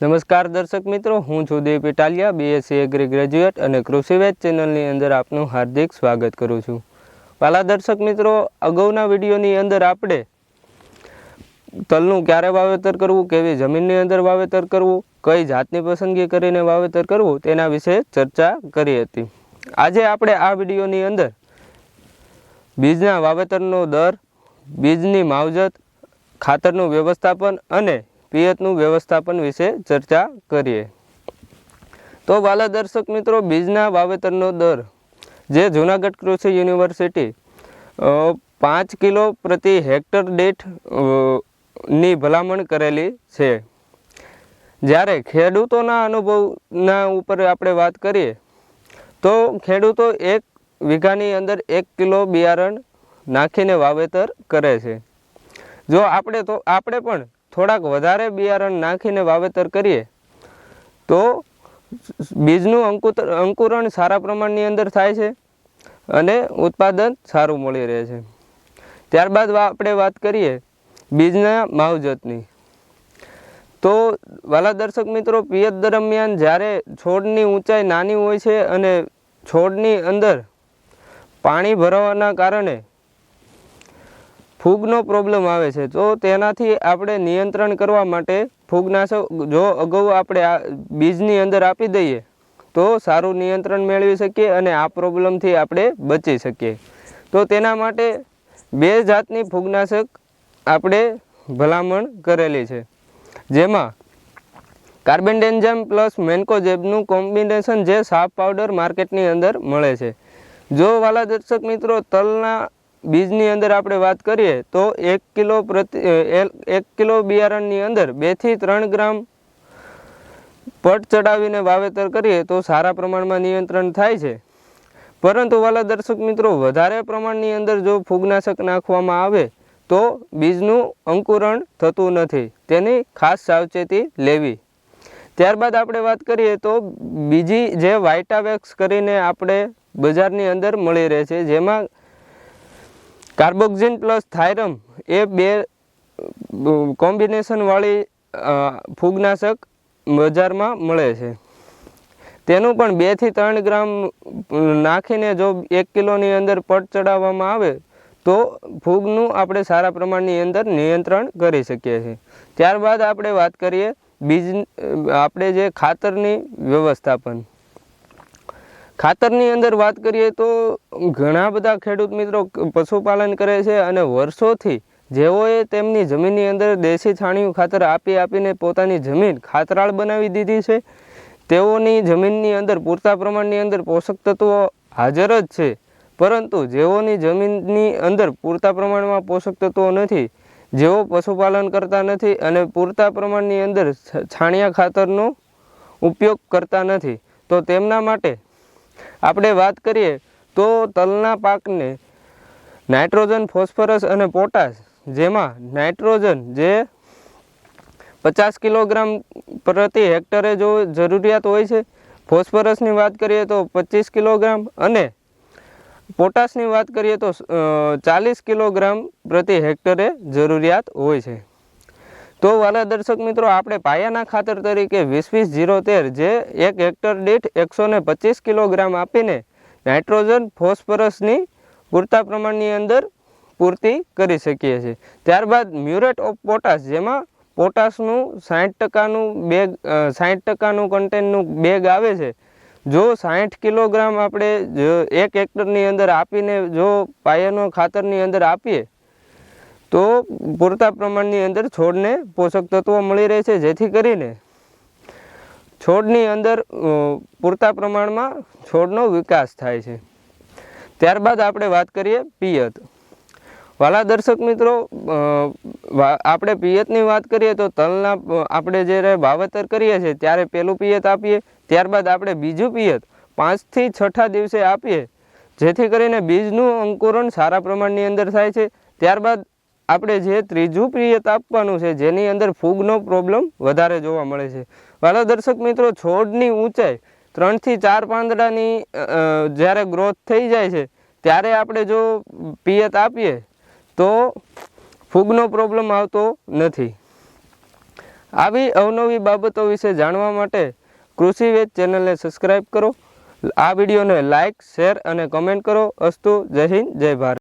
નમસ્કાર દર્શક મિત્રો, હું છું પેટાલિયા બીએસસી એગ્રી ગ્રેજ્યુએટ અને કૃષિવેદ ચેનલની અંદર આપનું હાર્દિક સ્વાગત કરું છું. પાલા દર્શક મિત્રો, અગાઉના વિડીયોની અંદર આપણે તલનું ક્યારે વાવેતર કરવું, કેવી જમીનની અંદર વાવેતર કરવું, કઈ જાતની પસંદગી કરીને વાવેતર કરવું, તેના વિશે ચર્ચા કરી હતી. આજે આપણે આ વિડીયોની અંદર બીજના વાવેતરનો દર, બીજની માવજત, ખાતરનું વ્યવસ્થાપન અને પિયતનું વ્યવસ્થાપન વિશે ચર્ચા કરીએ. તો વાલા દર્શક મિત્રો, બીજના વાવેતરનો દર, જે જૂનાગઢ કૃષિ યુનિવર્સિટી પાંચ કિલો પ્રતિ હેક્ટર દીઠની ભલામણ કરેલી છે. જ્યારે ખેડૂતોના અનુભવના ઉપર આપણે વાત કરીએ, તો ખેડૂતો એક વીઘાની અંદર એક કિલો બિયારણ નાખીને વાવેતર કરે છે. જો આપણે તો, આપણે પણ થોડાક વધારે બિયારણ નાખીને વાવેતર કરીએ, તો બીજનું અંકુતર અંકુરણ સારા પ્રમાણની અંદર થાય છે અને ઉત્પાદન સારું મળી રહે છે. ત્યારબાદ આપણે વાત કરીએ બીજના માવજતની તો વાલા દર્શક મિત્રો, પિયત દરમિયાન જ્યારે છોડની ઊંચાઈ નાની હોય છે અને છોડની અંદર પાણી ભરાવાના કારણે ફૂગનો પ્રોબ્લેમ આવે છે. તો તેનાથી આપણે નિયંત્રણ કરવા માટે ફૂગનાશક, જો અગાઉ આપણે આ બીજની અંદર આપી દઈએ, તો સારું નિયંત્રણ મેળવી શકીએ અને આ પ્રોબ્લેમથી આપણે બચી શકીએ. તો તેના માટે બે જાતની ફૂગનાશક આપણે ભલામણ કરેલી છે. જેમાં કાર્બેન્ડેન્જામ પ્લસ મેન્કોજેબનું કોમ્બિનેશન જે સાફ પાવડર માર્કેટની અંદર મળે છે. જો વાલા દર્શક મિત્રો, તલના બીજની અંદર આપણે વાત કરીએ તો એક કિલો પ્રતિ એક કિલો બિયારણની અંદર બેથી ત્રણ ગ્રામ પટ ચડાવીને વાવેતર કરીએ તો સારા પ્રમાણમાં નિયંત્રણ થાય છે. પરંતુ વાલા દર્શક મિત્રો, વધારે પ્રમાણની અંદર જો ફૂગનાશક નાખવામાં આવે તો બીજનું અંકુરણ થતું નથી. તેની ખાસ સાવચેતી લેવી. ત્યારબાદ આપણે વાત કરીએ તો બીજી જે વાઇટાવેક્સ કરીને આપણે બજારની અંદર મળી રહે છે, જેમાં કાર્બોક્સિન પ્લસ થાયરમ એ બે કોમ્બિનેશનવાળી ફૂગનાશક બજારમાં મળે છે. તેનું પણ બેથી ત્રણ ગ્રામ નાખીને જો એક કિલોની અંદર પટ ચડાવવામાં આવે, તો ફૂગનું આપણે સારા પ્રમાણની અંદર નિયંત્રણ કરી શકીએ છીએ. ત્યારબાદ આપણે વાત કરીએ બીજ આપણે જે ખાતરની વ્યવસ્થાપન. ખાતરની અંદર વાત કરીએ તો ઘણા બધા ખેડૂત મિત્રો પશુપાલન કરે છે અને વર્ષોથી જેઓએ તેમની જમીનની અંદર દેશી છાણિયું ખાતર આપી આપીને પોતાની જમીન ખાતરાળ બનાવી દીધી છે. તેઓની જમીનની અંદર પૂરતા પ્રમાણની અંદર પોષક તત્વો હાજર જ છે. પરંતુ જેઓની જમીનની અંદર પૂરતા પ્રમાણમાં પોષક તત્વો નથી, જેઓ પશુપાલન કરતા નથી અને પૂરતા પ્રમાણની અંદર છાણિયા ખાતરનો ઉપયોગ કરતા નથી, તો તેમના માટે આપણે વાત કરીએ તો તલના પાકને નાઇટ્રોજન, ફોસ્ફરસ અને પોટાશ, જેમાં નાઇટ્રોજન જે પચાસ કિલોગ્રામ પ્રતિ હેક્ટરે જો જરૂરિયાત હોય છે, ફોસ્ફરસની વાત કરીએ તો પચીસ કિલોગ્રામ અને પોટાશની વાત કરીએ તો ચાલીસ કિલોગ્રામ પ્રતિ હેક્ટરે જરૂરિયાત હોય છે. તો વાલા દર્શક મિત્રો, આપણે પાયાના ખાતર તરીકે વીસ વીસ જીરો તેર જે એક હેક્ટર દીઠ એકસો ને પચીસ કિલોગ્રામ આપીને નાઇટ્રોજન ફોસ્ફરસની પૂરતા પ્રમાણની અંદર પૂર્તિ કરી શકીએ છીએ. ત્યારબાદ મ્યુરેટ ઓફ પોટાશ, જેમાં પોટાશનું સાઠ ટકાનું બેગ સાઠ ટકાનું કન્ટેનનું બેગ આવે છે. જો સાઠ કિલોગ્રામ આપણે એક હેક્ટરની અંદર આપીને જો પાયાનો ખાતરની અંદર આપીએ તો પૂરતા પ્રમાણની અંદર છોડને પોષક તત્વો મળી રહે છે, જેથી કરીને છોડની અંદર પૂરતા પ્રમાણમાં છોડનો વિકાસ થાય છે. ત્યારબાદ આપણે વાત કરીએ પિયત. વાલા દર્શક મિત્રો આપણે પિયતની વાત કરીએ તો તલના આપણે જ્યારે વાવેતર કરીએ છીએ, ત્યારે પહેલું પિયત આપીએ, ત્યારબાદ આપણે બીજું પિયત પાંચથી છઠ્ઠા દિવસે આપીએ, જેથી કરીને બીજનું અંકુરણ સારા પ્રમાણની અંદર થાય છે. ત્યારબાદ આપણે જે ત્રીજું પિયત આપવાનું છે, જેની અંદર ફૂગનો પ્રોબ્લેમ વધારે જોવા મળે છે. વાલા દર્શક મિત્રો, છોડની ઊંચાઈ ત્રણથી ચાર પાંદડાની જ્યારે ગ્રોથ થઈ જાય છે, ત્યારે આપણે જો પિયત આપીએ, તો ફૂગનો પ્રોબ્લેમ આવતો નથી. આવી અવનવી બાબતો વિશે જાણવા માટે કૃષિ વેદ ચેનલને સબસ્ક્રાઈબ કરો. આ વિડીયોને લાઇક શેર અને કમેન્ટ કરો. અસ્તુ, જય હિન્દ, જય ભારત.